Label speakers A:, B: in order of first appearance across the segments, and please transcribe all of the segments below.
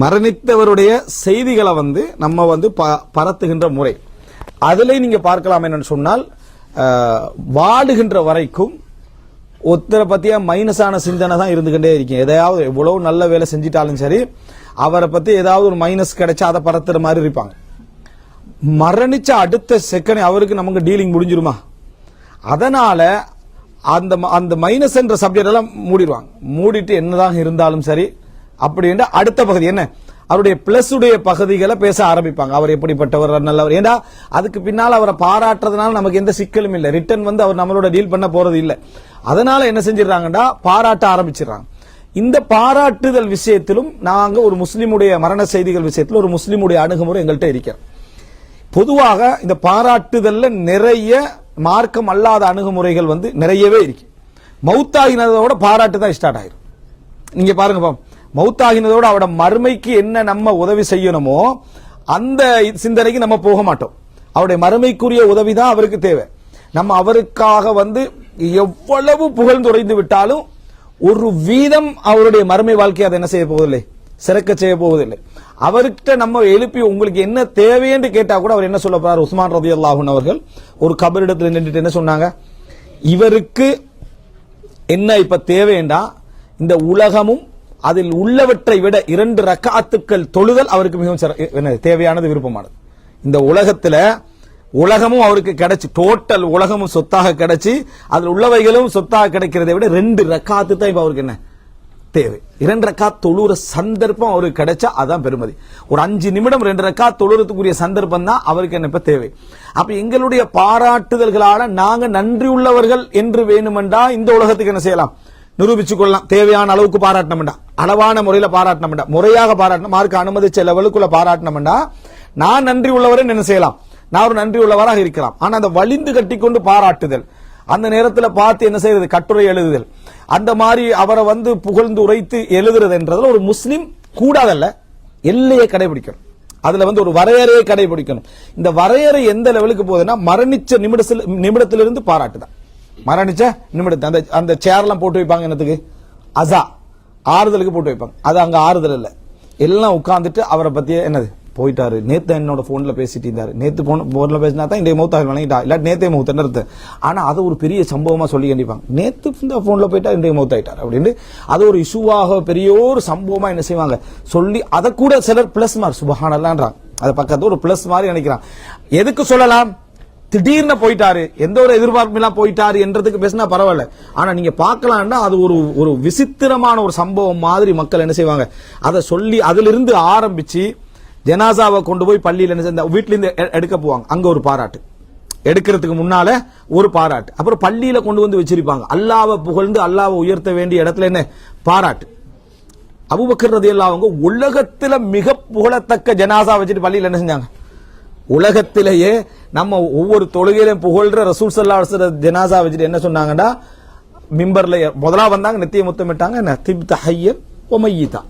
A: மரணித்தவருடைய செய்திகளை வந்து நம்ம வந்து ப- பரத்துகின்ற முறை. அதில் நீங்க பார்க்கலாம் என்னன்னு சொன்னால் வாடுகின்ற வரைக்கும் ஒருத்தரை பத்தியா மைனஸான சிந்தனை தான் இருந்துகிட்டே இருக்கும். எதையாவது எவ்வளவு நல்ல வேலை செஞ்சிட்டாலும் சரி அவரை பத்தி ஏதாவது ஒரு மைனஸ் கிடைச்சா அதை பரத்துற மாதிரி இருப்பாங்க. மரணிச்ச அடுத்த செகண்ட் அவருக்கு நமக்கு டீலிங் முடிஞ்சிருமா? அதனால அந்த ம- அந்த மைனஸ் என்ற சப்ஜெக்ட் எல்லாம் மூடிடுவாங்க. மூடிட்டு என்னதான் இருந்தாலும் சரி அப்படின்ற அடுத்த பகுதி என்ன? அவருடைய பிளஸ் உடைய பகுதிகளை பேச ஆரம்பிப்பாங்க. அவர் எப்படிப்பட்டவர் நல்லவர். ஏண்டா அதுக்கு பின்னால் அவரை பாராட்டுறதுனால நமக்கு எந்த சிக்கலும் இல்லை. ரிட்டர்ன் வந்து அவர் நம்மளோட டீல் பண்ண போறது இல்லை. அதனால என்ன செஞ்சிடறாங்கடா பாராட்ட ஆரம்பிச்சிடுறாங்க. இந்த பாராட்டுதல் விஷயத்திலும் நாங்க ஒரு முஸ்லிமுடைய மரண செய்திகள் விஷயத்தில் ஒரு முஸ்லிமுடைய அணுகுமுறை எங்கள்கிட்ட இருக்கிறோம் பொதுவாக இந்த பாராட்டுதல்ல நிறைய மார்க்கம் அல்லாத அணுகுமுறைகள் வந்து நிறையவே இருக்கு. மௌத்தாகினதோட பாராட்டு தான் ஸ்டார்ட் ஆயிரும். நீங்க பாருங்க பாம் மௌத்தாகினதோடு அவட மறுமைக்கு என்ன நம்ம உதவி செய்யணுமோ அந்த சிந்தனைக்கு நம்ம போக மாட்டோம். அவருடைய மறுமைக்குரிய உதவி தான் அவருக்கு தேவை. நம்ம அவருக்காக வந்து எவ்வளவு புகழ்ந்துரைந்து விட்டாலும் ஒரு வீதம் அவருடைய மறுமை வாழ்க்கையை அதை என்ன செய்ய போவதில்லை. சிறக்க செய்ய போவதில்லை. அவர்கிட்ட நம்ம எழுப்பி உங்களுக்கு என்ன தேவைன்னு கேட்டா கூட அவர் என்ன சொல்ல போறார்? உஸ்மான் ரதி அவர்கள் ஒரு கபரிடத்தில் நின்றுட்டு என்ன சொன்னாங்க? இவருக்கு என்ன இப்ப தேவைண்டா இந்த உலகமும் அதில் உள்ளவற்றை விட இரண்டு ரக்காத்துக்கள் தொழுதல் அவருக்கு மிகவும் சிற- என்ன, தேவையானது விருப்பமானது. இந்த உலகத்துல உலகமும் அவருக்கு கிடைச்சு டோட்டல் உலகமும் சொத்தாக கிடைச்சு அதில் உள்ளவைகளும் சொத்தாக கிடைக்கிறதை விட ரெண்டு ரக்காத்து தான் இப்ப அவருக்கு என்ன? தேவை. இரண்டு ரக்கா தொழுற சந்தர்ப்பம் அவருக்கு கிடைச்சா அதான் பெருமதி. ஒரு அஞ்சு நிமிடம் ரெண்டு ரக்கா தொழுறதுக்குரிய சந்தர்ப்பம் தான் அவருக்கு என்ன இப்ப தேவை. அப்ப எங்களுடைய பாராட்டுதல்களால நாங்க நன்றி உள்ளவர்கள் என்று வேணுமென்றா இந்த உலகத்துக்கு என்ன செய்யலாம்? நிரூபிச்சு கொள்ளலாம் தேவையான அளவுக்கு பாராட்டணும்டா. அளவான முறையில பாராட்டணும்டா. முறையாக பாராட்டணும். மார்க்கு அனுமதிச்ச லெவலுக்குள்ள பாராட்டணும்டா. நான் நன்றி உள்ளவரை என்ன செய்யலாம். நான் ஒரு நன்றி உள்ளவராக இருக்கலாம் ஆனா அந்த வலிந்து கட்டி கொண்டு பாராட்டுதல். அந்த நேரத்துல பார்த்து என்ன செய்யறது கட்டுரை எழுதுதல். அந்த மாதிரி அவரை வந்து புகழ்ந்து உரைத்து எழுதுறது என்றதுல ஒரு முஸ்லீம் கூடாதல்ல. எல்லையை கடைபிடிக்கணும். அதுல வந்து ஒரு வரையறையை கடைபிடிக்கணும். இந்த வரையறை எந்த லெவலுக்கு போகுதுன்னா மரணிச்ச நிமிடத்தில் நிமிடத்திலிருந்து பாராட்டுதான். மரணிச்ச நிமிடத்தை அந்த அந்த சேர்லாம் போட்டு வைப்பாங்க என்னத்துக்கு? அசா. ஆறுதலுக்கு போட்டு வைப்பாங்க. அது அங்கே ஆறுதல் இல்லை. எல்லாம் உட்காந்துட்டு அவரை பற்றியே என்னது? போயிட்டாரு. நேத்து என்னோட ஃபோனில் பேசிட்டு இருந்தார். நேத்து ஃபோன் ஃபோனில் பேசினா தான் இன்றைய மௌத்தாக வழங்கிட்டா இல்ல நேத்தே மௌத்தன்னு இருந்தேன் ஆனால் அது ஒரு பெரிய சம்பவமாக சொல்லி கண்டிப்பாங்க. நேத்து இந்த ஃபோனில் போயிட்டா இன்றைய மௌத்தாயிட்டார் அப்படின்னு அது ஒரு இஷ்யூவாக பெரிய ஒரு சம்பவமாக என்ன செய்வாங்க? சொல்லி அதை கூட சிலர் பிளஸ் மார்க் சுபஹானல்லான்றாங்க. அதை பக்கத்து ஒரு பிளஸ் மாதிரி நினைக்கிறான் எதுக்கு சொல்லலாம்? திடீர்னு போயிட்டாரு. எந்த ஒரு எதிர்பார்ப்பும் போயிட்டாரு என்றதுக்கு பேசினா பரவாயில்ல. ஆனா நீங்க பார்க்கலாம்னா அது ஒரு ஒரு விசித்திரமான ஒரு சம்பவம் மாதிரி மக்கள் என்ன செய்வாங்க. அதை சொல்லி அதிலிருந்து ஆரம்பிச்சு ஜனாசாவை கொண்டு போய் பள்ளியில் என்ன செய்ய வீட்டிலேருந்து எ- எடுக்க போவாங்க. அங்க ஒரு பாராட்டு. எடுக்கிறதுக்கு முன்னால ஒரு பாராட்டு. அப்புறம் பள்ளியில கொண்டு வந்து வச்சிருப்பாங்க. அல்லாவை புகழ்ந்து அல்லாவை உயர்த்த வேண்டிய இடத்துல என்ன? பாராட்டு. அபுபக்கர் எல்லாம் அவங்க உலகத்துல மிக புகழத்தக்க ஜனாசா வச்சுட்டு பள்ளியில் என்ன செஞ்சாங்க? உலகத்திலேயே நம்ம ஒவ்வொரு தொழுகையிலும் புகழ்ற ரசூல் சல்லா ஜனாசா வச்சுட்டு என்ன சொன்னாங்கன்னா மிம்பர்ல முதலா வந்தாங்க நெத்திய முத்தமிட்டாங்க நத்திப் தஹையன் ஒமையிதா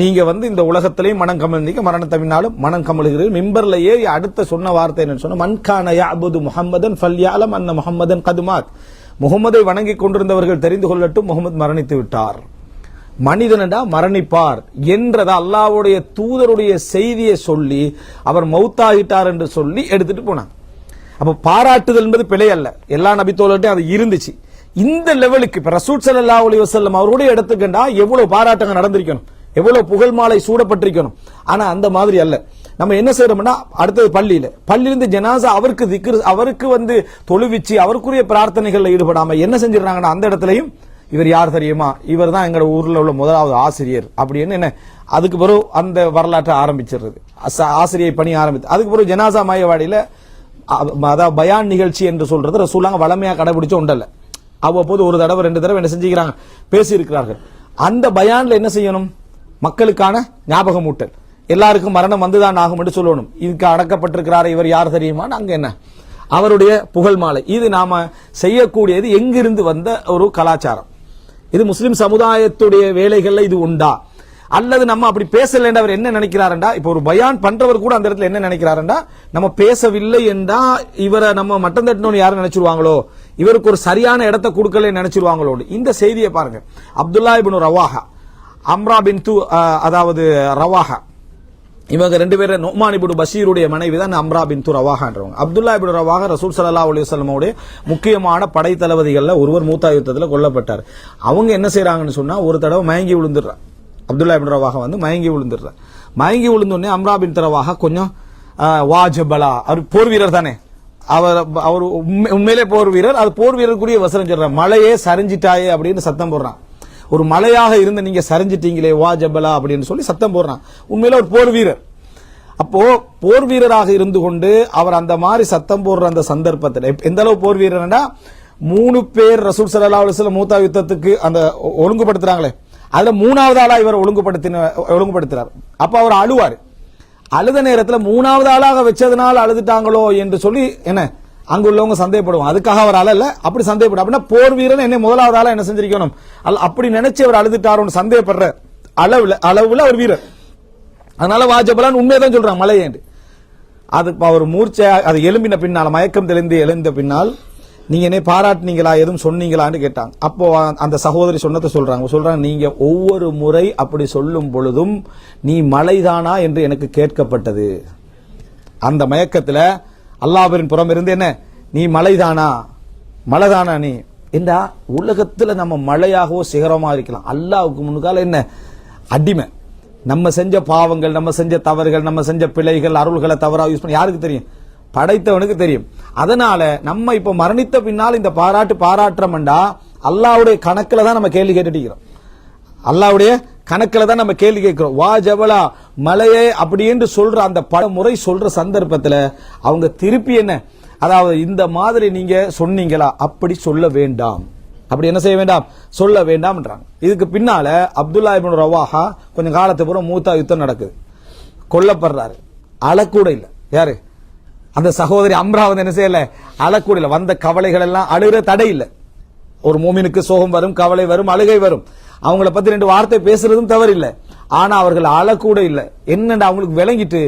A: நீங்க வந்து இந்த உலகத்திலையும் மனம் கமழ்ந்தீங்க மரண தமிழ்நாளும் மனம் கமழுகிறீர்கள். மிம்பர்ல ஏறி அடுத்த சொன்ன வார்த்தை என்னன்னு சொன்ன மன்கான யாபுது முஹம்மதன் ஃபல்யாலம் அன்ன முகம்மதன் கதுமாத் முகமதை வணங்கி கொண்டிருந்தவர்கள் தெரிந்து கொள்ளட்டும் முகமது மரணித்து விட்டார். மனிதனடா மரணிப்பார் என்றதை அல்லாஹ்வுடைய தூதருடைய செய்தியை சொல்லி அவர் மௌத்தாகிட்டார் என்று சொல்லி எடுத்துட்டு போனாங்க. அப்ப பாராட்டுதல் என்பது பிழை அல்ல. எல்லா நபித்தோழர்ட்டையும் அது இருந்துச்சு. இந்த லெவலுக்கு இப்ப ரசூல் ஸல்லல்லாஹு அலைஹி அவருடைய இடத்துக்குண்டா எவ்வளவு பாராட்டங்கள் நடந்திருக்கணும். எவ்வளவு புகழ் மாலை சூடப்பட்டிருக்கணும். ஆனா அந்த மாதிரி அல்ல. நம்ம என்ன செய்யறோம்னா அடுத்தது பள்ளியில. பள்ளியிலிருந்து ஜனாசா அவருக்கு திக்ரு அவருக்கு வந்து தொழுவிச்சு அவருக்குரிய பிரார்த்தனைகள்ல ஈடுபடாம என்ன செஞ்சிடறாங்கன்னா அந்த இடத்துலயும் இவர் யார் தெரியுமா? இவர் தான் எங்க ஊர்ல உள்ள முதலாவது ஆசிரியர் அப்படின்னு என்ன அதுக்கு பிறகு அந்த வரலாற்றை ஆரம்பிச்சிடுறது. ஆசிரியை பணி ஆரம்பித்து அதுக்கு பிறகு ஜனாசா மாயவாடியில அதாவது பயான் நிகழ்ச்சி என்று சொல்றது ரசூலாங்க வளமையாக கடைபிடிச்ச உண்டல்ல அவ்வப்போது ஒரு தடவை ரெண்டு தடவை என்ன செஞ்சுக்கிறாங்க? பேசியிருக்கிறார்கள். அந்த பயான்ல என்ன செய்யணும்? மக்களுக்கான ஞாபகமூட்டல். எல்லாருக்கும் மரணம் வந்துதான் ஆகும் என்று சொல்லணும். இதுக்கு அடக்கப்பட்டிருக்கிறார் இவர் யார் தெரியுமான்னு அங்க என்ன? அவருடைய புகழ் மாலை. இது நாம செய்யக்கூடியது எங்கிருந்து வந்த ஒரு கலாச்சாரம். இது முஸ்லிம் சமுதாயத்துடைய வேலைகள்ல இது உண்டா? அல்லது நம்ம அப்படி பேசலன்னா அவர் என்ன நினைக்கிறாருண்டா? இப்போ ஒரு பயான் பண்றவர் கூட அந்த இடத்துல என்ன நினைக்கிறாருண்டா? நம்ம பேசவில்லை என்றா இவரை நம்ம மட்டம் தட்டணும்னு யாரும் நினைச்சிருவாங்களோ? இவருக்கு ஒரு சரியான இடத்தை கொடுக்கல நினைச்சிருவாங்களோ? இந்த செய்தியை பாருங்க. Abdullah ibn Rawaha Amra bin து அதாவது ரவாஹா. இவங்க ரெண்டு பேரும் நோமான் இப்னு பஷீருடைய மனைவி தான் அம்ரா பின் து ரவாகான்றவங்க அப்துல்லா இப்னு ரவாக ரசூல் சல்லா அலி வல்லமுடைய முக்கியமான படை தளபதிகளில் ஒருவர் மூத்தா யுத்தத்தில் கொல்லப்பட்டார். அவங்க என்ன செய்யறாங்கன்னு சொன்னா ஒரு தடவை மயங்கி விழுந்துடுறான் அப்துல்லா இபின் ரவாக வந்து மயங்கி விழுந்துடுறார். மயங்கி விழுந்தோடனே அம்ராபின் தரவாக கொஞ்சம் ஆஹ், வாஜபலா. அவர் போர் வீரர் தானே. அவர் அவர் உண்மை- உண்மையிலே போர் வீரர். அது போர் வீரருக்குரிய வசனம் சொல்றார். மலையே சரிஞ்சிட்டாயே அப்படின்னு சத்தம் போடுறான். ஒரு மலையாக இருந்து நீங்க சரிஞ்சிட்டீங்களே வா ஜபலா அப்படின்னு சொல்லி சத்தம் போடுறான். உண்மையில ஒரு போர் வீரர். அப்போ போர் வீரராக இருந்து கொண்டு அவர் அந்த மாதிரி சத்தம் போடுற அந்த சந்தர்ப்பத்தில் எந்த அளவு போர் வீரர்னா மூணு பேர் ரசூல் ஸல்லல்லாஹு அலுவலம் மூத்தா யுத்தத்துக்கு அந்த ஒழுங்குபடுத்துறாங்களே. அதுல மூணாவது ஆளா இவர் ஒழுங்குபடுத்தின ஒழுங்குபடுத்துறார். அப்ப அவர் அழுவாரு. அழுத நேரத்துல மூணாவது ஆளாக வச்சதுனால அழுதுட்டாங்களோ என்று சொல்லி என்ன அங்க உள்ளவங்க சந்தேகப்படுவாங்க. அதுக்காக அவர் அழல அப்படி சந்தேகப்படும் அப்படின்னா போர் வீரன் என்ன முதலாவது ஆளா என்ன செஞ்சிருக்கணும்? அப்படி நினைச்சு அவர் அழுதுட்டாரோன்னு சந்தேகப்படுற அளவுல அளவுல அவர் வீரர். அதனால வாஜபலான் உண்மையதான் சொல்றான் மலையேண்டு. அது அவர் மூர்ச்சை அது எலும்பின பின்னால் மயக்கம் தெளிந்து எழுந்த பின்னால் நீங்க என்ன பாராட்டுனீங்களா எதுவும் சொன்னீங்களான்னு கேட்டாங்க. அப்போ அந்த சகோதரி சொன்னதை சொல்றாங்க. சொல்றாங்க நீங்க ஒவ்வொரு முறை அப்படி சொல்லும் பொழுதும் நீ மலைதானா என்று எனக்கு கேட்கப்பட்டது. அந்த மயக்கத்தில் அல்லாஹ்வின் புறம் இருந்து என்ன? நீ மலைதானா? மலைதானா நீ? என்றா உலகத்தில் நம்ம மலையாகவோ சிகரமாக இருக்கலாம். அல்லாவுக்கு முன்னுக்கால என்ன? அடிமை. நம்ம செஞ்ச பாவங்கள் நம்ம செஞ்ச தவறுகள் நம்ம செஞ்ச பிழைகள் அருள்களை தவறாக யூஸ் பண்ணி யாருக்கு தெரியும்? படைத்தவனுக்கு தெரியும். அதனால நம்ம இப்ப மரணித்த பின்னால் இந்த பாராட்டு பாராட்டுறோம்டா அல்லாவுடைய கணக்கில் தான் நம்ம கேள்வி கேட்டுக்கிறோம் அல்லாவுடைய கணக்கில் தான் நம்ம கேள்வி கேட்கிறோம். வா ஜபலா மலையே அப்படி என்று சொல்ற அந்த பல முறை சொல்ற சந்தர்ப்பத்தில் அவங்க திருப்பி என்ன? அதாவது இந்த மாதிரி நீங்க சொன்னீங்களா? அப்படி சொல்ல வேண்டாம். அப்படி என்ன செய்ய வேண்டாம்? சொல்ல வேண்டாம்ன்றாங்க. இதுக்கு பின்னால அப்துல்லா இபின் ரவாஹா கொஞ்சம் காலத்துக்கு அப்புறம் மூத்தா யுத்தம் நடக்குது. கொல்லப்படுறாரு. அழக்கூட இல்லை. யாரு? அந்த சகோதரி அம்ரா வந்து என்ன செய்யல? அழக்கூடிய வந்த கவலைகள் எல்லாம் அழுகிற தடை இல்லை. ஒரு மோமினுக்கு சோகம் வரும் கவலை வரும் அழுகை வரும். அவங்கள பத்தி ரெண்டு வார்த்தை பேசுறதும் தவறில்லை ஆனா அவர்கள் அழக்கூட இல்லை. என்னென்ன அவங்களுக்கு விளங்கிட்டு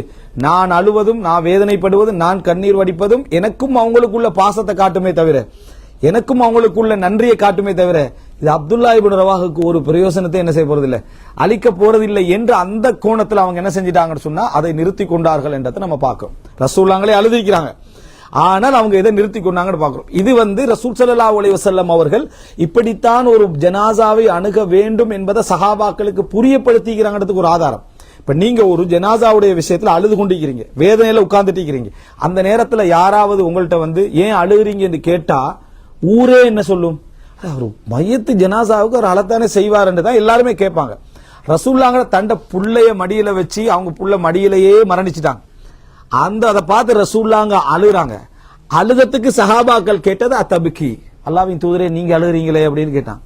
A: நான் அழுவதும் நான் வேதனைப்படுவதும் நான் கண்ணீர் வடிப்பதும் எனக்கும் அவங்களுக்குள்ள பாசத்தை காட்டுமே தவிர எனக்கும் அவங்களுக்குள்ள நன்றியை காட்டுமே தவிர இது அப்துல்லா இபின் ரவாஹுக்கு ஒரு பிரயோசனத்தை என்ன செய்ய போறதில்லை? அழிக்க போறதில்லை என்று அந்த கோணத்தில் அவங்க என்ன செஞ்சிட்டாங்கன்னு சொன்னா அதை நிறுத்தி கொண்டார்கள் என்றதை நம்ம பார்க்கிறோம். ரசூல்லாங்களே அழுதிக்கிறாங்க ஆனால் அவங்க இதை நிறுத்தி கொண்டாங்கன்னு பார்க்குறோம். இது வந்து ரசூல் சல்லா அலைஹி செல்லம் அவர்கள் இப்படித்தான் ஒரு ஜனாசாவை அணுக வேண்டும் என்பதை சஹாபாக்களுக்கு புரியப்படுத்திக்கிறாங்கிறதுக்கு ஒரு ஆதாரம். இப்போ நீங்கள் ஒரு ஜனாசாவுடைய விஷயத்தில் அழுது கொண்டிருக்கிறீங்க. வேதனையில் உட்கார்ந்துட்டு இருக்கிறீங்க அந்த நேரத்தில் யாராவது உங்கள்கிட்ட வந்து ஏன் அழுகிறீங்க என்று கேட்டால் ஊரே என்ன சொல்லும்? ஒரு மையத்து ஜனாசாவுக்கு ஒரு அழத்தானே செய்வாருன்னு தான் எல்லாருமே கேட்பாங்க. ரசூல்லாங்கிற தண்டை புள்ளைய மடியில வச்சு அவங்க புள்ள மடியிலேயே மரணிச்சிட்டாங்க. அந்த அதை பார்த்து ரசூல்லாங்க அழுகுறாங்க. அழுகத்துக்கு சஹாபாக்கள் கேட்டது அத்தபிக்கி. அல்லாவின் தூதரே நீங்க அழுகுறீங்களே அப்படின்னு கேட்டான்.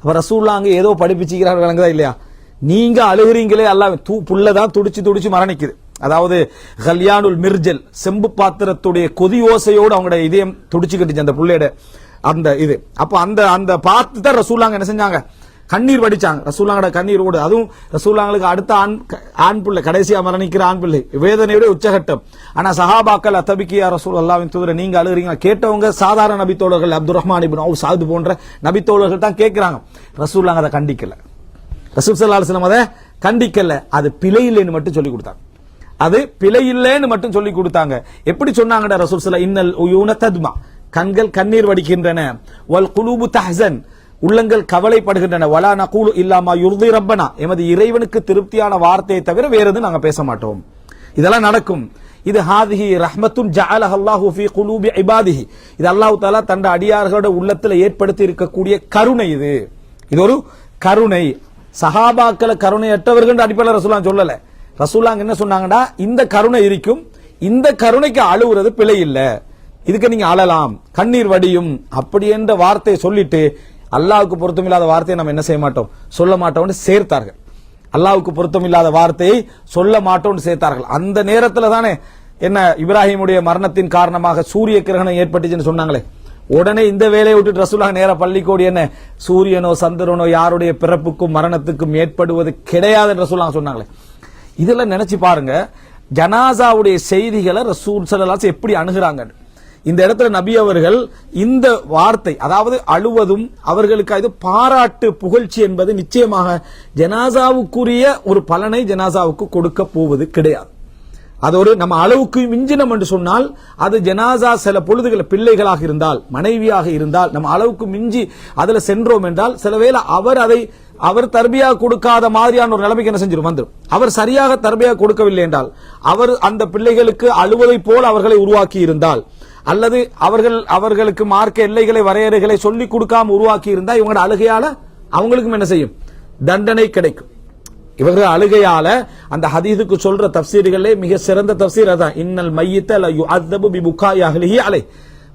A: அப்ப ரசூல்லாங்க ஏதோ படிப்பிச்சுக்கிறார்கள் இல்லையா? நீங்க அழுகுறீங்களே அல்லாவின் தூ புள்ளதான் துடிச்சு துடிச்சு மரணிக்குது. அதாவது கல்யாணுல் மிர்ஜல் செம்பு பாத்திரத்துடைய கொதி ஓசையோடு அவங்களுடைய இதயம் துடிச்சுக்கிட்டுச்சு அந்த பிள்ளையோட. அந்த இது. அப்போ அந்த அந்த பார்த்து தான் ரசூலாங்க என்ன செஞ்சாங்க? கண்ணீர் வடிச்சாங்க. ரசூலாங்கட கண்ணீர் ஓடு. அதுவும் ரசூலாங்களுக்கு அடுத்த ஆண் ஆண் பிள்ளை கடைசியா மரணிக்கிற ஆண் பிள்ளை. வேதனையுடைய உச்சகட்டம். ஆனா சஹாபாக்கள் அத்தபிக்கியா ரசூல் அல்லாவின் தூதரை நீங்க அழுகிறீங்க கேட்டவங்க சாதாரண நபித்தோழர்கள் அப்துல் ரஹ்மான் இபின் அவு சாது போன்ற நபித்தோழர்கள் தான் கேட்கிறாங்க ரசூலாங்க அதை கண்டிக்கல. ரசூல் சல்லா அலுவலம் அதை கண்டிக்கல. அது பிழை இல்லைன்னு மட்டும் சொல்லி கொடுத்தாங்க. அது பிழை இல்லைன்னு மட்டும் சொல்லி கொடுத்தாங்க. எப்படி சொன்னாங்கடா ரசூல் சல்லா இன்னல் உயூன தத்மா. கண்கள் கண்ணீர் வடிக்கின்றன. வல் குலூபு தஹசன். உள்ளங்கள் கவலைப்படுகின்றன. வலா நகூலு இல்லாமா யுர்தி ரப்பனா. எமது இறைவனுக்கு திருப்தியான வார்த்தையை தவிர வேற எதுவும் நாங்கள் பேச மாட்டோம். இதெல்லாம் நடக்கும். இது ஹாதிஹி ரஹ்மத்துன் ஜஅலஹ அல்லாஹு ஃபீ குலூபி இபாதிஹி. இது அல்லாஹ் தஆலா தன் அடியார்களோட உள்ளத்தில் ஏற்படுத்தி இருக்கக்கூடிய கருணை இது. இது ஒரு கருணை. சஹாபாக்களை கருணையற்றவர்கள் அடிப்படையில் ரசூலா சொல்லல. ரசூலாங்க என்ன சொன்னாங்கன்னா இந்த கருணை இருக்கும். இந்த கருணைக்கு அழுகுறது பிழை இல்லை. இதுக்கு நீங்க அழலாம் கண்ணீர் வடியும். அப்படி என்ற வார்த்தையை சொல்லிட்டு அல்லாஹ்வுக்கு பொருத்தமில்லாத வார்த்தையை நம்ம என்ன செய்ய மாட்டோம்? சொல்ல மாட்டோம்னு சேர்த்தார்கள். அல்லாஹ்வுக்கு பொருத்தமில்லாத வார்த்தையை சொல்ல மாட்டோம்னு சேர்த்தார்கள். அந்த நேரத்தில் தானே என்ன இப்ராஹிமுடைய மரணத்தின் காரணமாக சூரிய கிரகணம் ஏற்பட்டுச்சுன்னு சொன்னாங்களே. உடனே இந்த வேலையை விட்டு ரசூலா நேர பள்ளிக்கோடி என்ன? சூரியனோ சந்திரனோ யாருடைய பிறப்புக்கும் மரணத்துக்கும் ஏற்படுவது கிடையாது என்று சொன்னாங்களே. இதெல்லாம் நினைச்சு பாருங்க. ஜனாசாவுடைய செய்திகளை ரசூல் சலாஸ் எப்படி அணுகுறாங்க இந்த இடத்துல நபி அவர்கள் இந்த வார்த்தை அதாவது அழுவதும் அவர்களுக்கு இது பாராட்டு புகழ்ச்சி என்பது நிச்சயமாக ஜனாசாவுக்குரிய ஒரு பலனை ஜனாசாவுக்கு கொடுக்க போவது கிடையாது. அது ஒரு நம்ம அளவுக்கு மிஞ்சினம் என்று சொன்னால் அது ஜனாசா சில பொழுதுகளை பிள்ளைகளாக இருந்தால் மனைவியாக இருந்தால் நம்ம அளவுக்கு மிஞ்சி அதுல சென்றோம் என்றால் சில வேளை அவர் அதை அவர் தர்பியா கொடுக்காத மாதிரியான ஒரு நிலைமைக்கு என்ன செஞ்சிடும் வந்துடும் அவர் சரியாக தர்பியா கொடுக்கவில்லை என்றால் அவர் அந்த பிள்ளைகளுக்கு அழுவதை போல் அவர்களை உருவாக்கி இருந்தால் அல்லது அவர்கள் அவர்களுக்கு மார்க்க எல்லைகளை வரையறைகளை சொல்லிக் கொடுக்காம உருவாக்கி இருந்தால் இவங்களோட அழுகையால அவங்களுக்கும் என்ன செய்யும்? தண்டனை கிடைக்கும். இவர்கள் அழுகையால அந்த ஹதீதுக்கு சொல்ற தப்சீர்களே மிக சிறந்த தப்சீர் அதான். இன்னல் மையித்த ல அலை.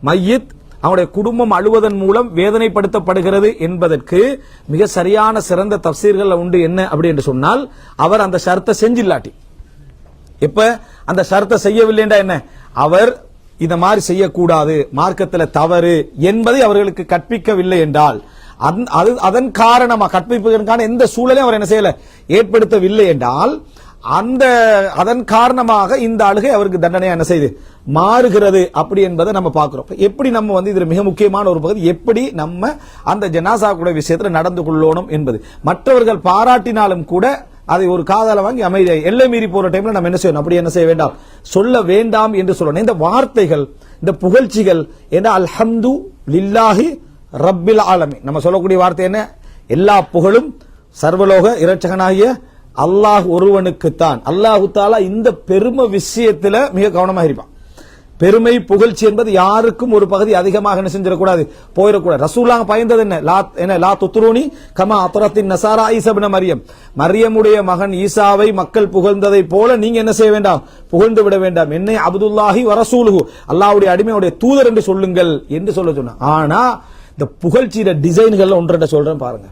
A: மையித் அவனுடைய குடும்பம் அழுவதன் மூலம் வேதனைப்படுத்தப்படுகிறது என்பதற்கு மிக சரியான சிறந்த தப்சீர்கள் உண்டு என்ன அப்படி என்று சொன்னால் அவர் அந்த ஷர்த்தை செஞ்சில்லாட்டி. இப்ப அந்த ஷர்த்தை செய்யவில்லைண்டா என்ன? அவர் இந்த மாதிரி செய்யக்கூடாது மார்க்கத்தில் தவறு என்பதை அவர்களுக்கு கற்பிக்கவில்லை என்றால் அது அதன் காரணமாக கற்பிப்பதற்கான எந்த சூழலையும் அவர் என்ன செய்யல ஏற்படுத்தவில்லை என்றால் அந்த அதன் காரணமாக இந்த அழுகை அவருக்கு தண்டனையா என்ன செய்து மாறுகிறது அப்படி என்பதை நம்ம பார்க்கிறோம். எப்படி நம்ம வந்து இதுல மிக முக்கியமான ஒரு பகுதி எப்படி நம்ம அந்த ஜனாசா கூட விஷயத்துல நடந்து கொள்ளணும் என்பது. மற்றவர்கள் பாராட்டினாலும் கூட அதை ஒரு காதால வாங்கி அமைதியாக எல்லை மீறி போற டைம்ல நம்ம என்ன செய்யணும்? அப்படி என்ன செய்ய வேண்டாம்? சொல்ல வேண்டாம் என்று சொல்லணும். இந்த வார்த்தைகள் இந்த புகழ்ச்சிகள் என்ன? அல்ஹம்து லில்லாஹி ரப்பில் ஆலமி நம்ம சொல்லக்கூடிய வார்த்தை என்ன? எல்லா புகழும் சர்வலோக இரட்சகனாகிய அல்லாஹ் ஒருவனுக்குத்தான். அல்லாஹு தாலா இந்த பெரும விஷயத்துல மிக கவனமாக இருப்பான். பெருமை புகழ்ச்சி என்பது யாருக்கும் ஒரு பகுதி அதிகமாக என்ன செஞ்சிடக்கூடாது? போயிடக்கூடாது. ரசூலாங்க பயந்தது என்ன? லா என்ன? லா துத்ரூனி கமா அத்தரத்தின் நசாரா ஈசபின மரியம். மரியமுடைய மகன் ஈசாவை மக்கள் புகழ்ந்ததை போல நீங்க என்ன செய்ய வேண்டாம்? புகழ்ந்து விட வேண்டாம். என்னை அப்துல்லாஹி வரசூலுகு அல்லாஹ்வுடைய அடிமையுடைய தூதர் என்று சொல்லுங்கள் என்று சொல்ல சொன்ன ஆனா இந்த புகழ்ச்சியில டிசைன்கள் ஒன்றரை சொல்றேன் பாருங்க.